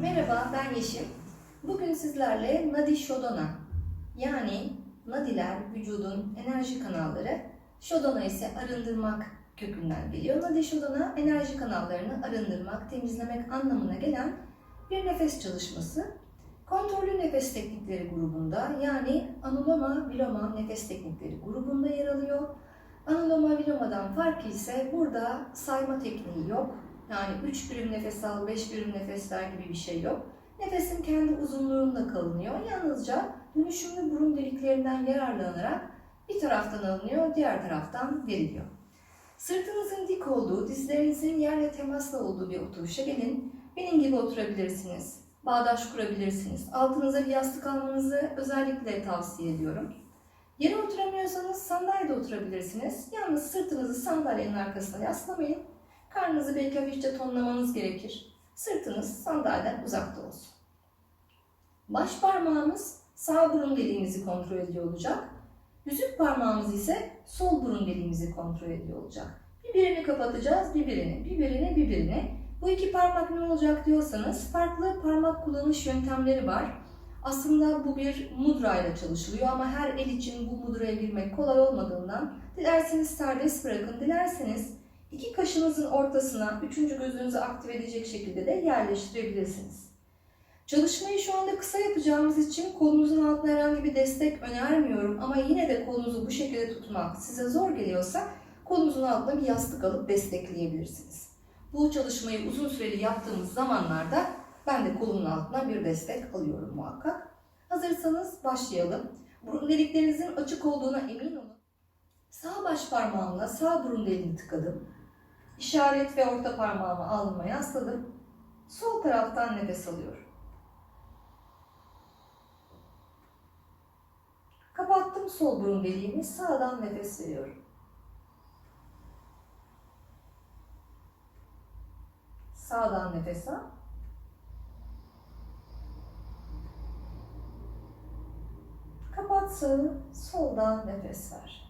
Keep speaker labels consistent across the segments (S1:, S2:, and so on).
S1: Merhaba, ben Yeşim. Bugün sizlerle Nadi Shodana, yani nadiler vücudun enerji kanalları, Shodana ise arındırmak kökünden geliyor. Nadi Shodana enerji kanallarını arındırmak, temizlemek anlamına gelen bir nefes çalışması. Kontrollü nefes teknikleri grubunda yani Anuloma Viloma nefes teknikleri grubunda yer alıyor. Anuloma Viloma'dan farkı ise burada sayma tekniği yok. Yani 3 birim nefes al, 5 birim nefes ver gibi bir şey yok. Nefesin kendi uzunluğunda kalınıyor. Yalnızca dönüşümlü burun deliklerinden yararlanarak bir taraftan alınıyor, diğer taraftan veriliyor. Sırtınızın dik olduğu, dizlerinizin yerle temasla olduğu bir oturuşa gelin. Benim gibi oturabilirsiniz. Bağdaş kurabilirsiniz. Altınıza bir yastık almanızı özellikle tavsiye ediyorum. Yere oturamıyorsanız sandalyede oturabilirsiniz. Yalnız sırtınızı sandalyenin arkasına yaslamayın. Karnınızı belki hafifçe tonlamanız gerekir. Sırtınız sandalyeden uzakta olsun. Baş parmağımız sağ burun deliğimizi kontrol ediyor olacak. Yüzük parmağımız ise sol burun deliğimizi kontrol ediyor olacak. Birbirini kapatacağız, birbirini, birbirini, birbirini. Bu iki parmak ne olacak diyorsanız farklı parmak kullanış yöntemleri var. Aslında bu bir mudra ile çalışılıyor ama her el için bu mudraya girmek kolay olmadığından dilerseniz serbest bırakın, dilerseniz iki kaşınızın ortasına üçüncü gözünüzü aktive edecek şekilde de yerleştirebilirsiniz. Çalışmayı şu anda kısa yapacağımız için kolunuzun altına herhangi bir destek önermiyorum ama yine de kolunuzu bu şekilde tutmak size zor geliyorsa kolunuzun altına bir yastık alıp destekleyebilirsiniz. Bu çalışmayı uzun süreli yaptığımız zamanlarda ben de kolumun altına bir destek alıyorum muhakkak. Hazırsanız başlayalım. Burun deliklerinizin açık olduğuna emin olun. Sağ baş parmağımla sağ burun deliğini tıkadım. İşaret ve orta parmağımı alnıma yasladım. Sol taraftan nefes alıyorum. Kapattım sol burun deliğimi, sağdan nefes veriyorum. Sağdan nefes al. Kapat sağı, soldan nefes ver.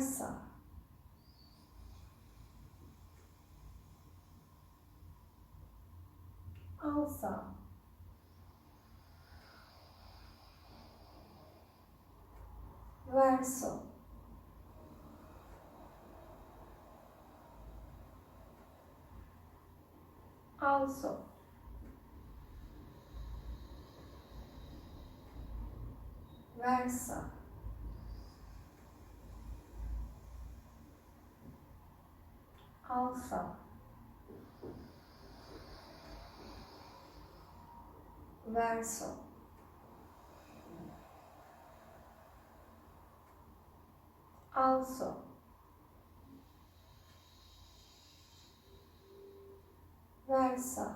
S1: sağ. Ver sol. Al sol. Ver sağ. Al sağ. Ver sol. Al sol. Ver sağ.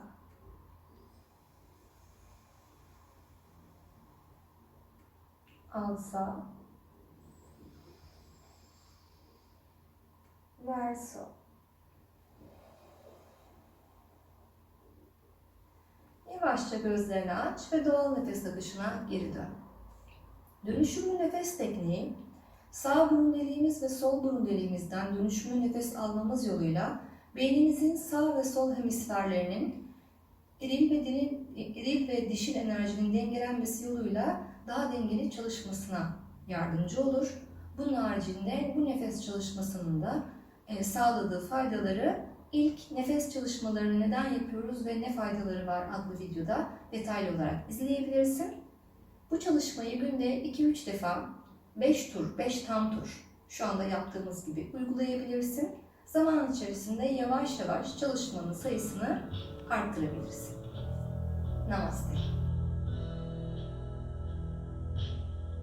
S1: Al sağ. Ver sol. Al sol. Ver sağ. Al sağ. Ver sol. Yavaşça gözlerini aç ve doğal nefes akışına geri dön. Dönüşümlü nefes tekniği, sağ burun deliğimiz ve sol burun deliğimizden dönüşümlü nefes almamız yoluyla beynimizin sağ ve sol hemisferlerinin eril ve, dilin, eril ve dişil enerjinin dengelenmesi yoluyla daha dengeli çalışmasına yardımcı olur. Bunun haricinde bu nefes çalışmasının da e, sağladığı faydaları ilk nefes çalışmalarını neden yapıyoruz ve ne faydaları var adlı videoda detaylı olarak izleyebilirsin. Bu çalışmayı günde 2-3 defa 5 tur, 5 tam tur şu anda yaptığımız gibi uygulayabilirsin. Zaman içerisinde yavaş yavaş çalışmanın sayısını arttırabilirsin. Namaste.